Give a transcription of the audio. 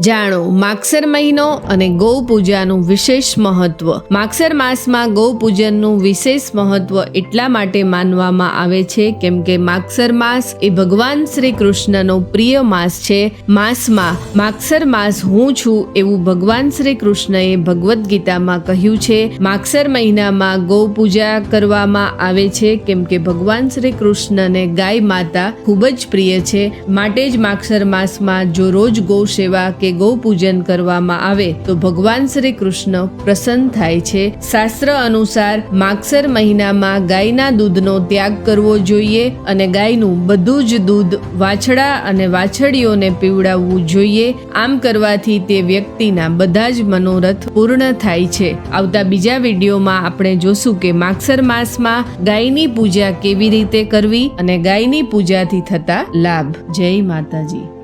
જાણો માગસર મહિનો અને ગૌ પૂજાનું વિશેષ મહત્વ. માગસર માસમાં ગૌ પૂજનનું વિશેષ મહત્વ એટલા માટે માનવામાં આવે છે કેમ કે માગસર માસ એ ભગવાન શ્રી કૃષ્ણનો પ્રિય માસ છે. માસમાં માગસર માસ હું છું એવું ભગવાન શ્રી કૃષ્ણએ ભગવદ્ ગીતામાં કહ્યું છે. માગસર મહિનામાં ગૌ પૂજા કરવામાં આવે છે કેમ કે ભગવાન શ્રી કૃષ્ણને ગાય માતા ખૂબ જ પ્રિય છે. માટે જ માગસર માસમાં જો રોજ ગૌ સેવા કે ગૌપૂજન કરવામાં આવે તો ભગવાન શ્રી કૃષ્ણ પ્રસન્ન થાય છે. શાસ્ત્ર અનુસાર માગસર મહિનામાં ગાયના દૂધનો ત્યાગ કરવો જોઈએ અને ગાયનું બધું જ દૂધ વાછડા અને વાછડીઓને પીવડાવવું જોઈએ. આમ કરવાથી તે વ્યક્તિના બધા જ મનોરથ પૂર્ણ થાય છે. આવતા બીજા વિડીયોમાં આપણે જોશું કે માગસર માસમાં ગાયની પૂજા કેવી રીતે કરવી અને ગાયની પૂજાથી થતા લાભ. જય માતાજી.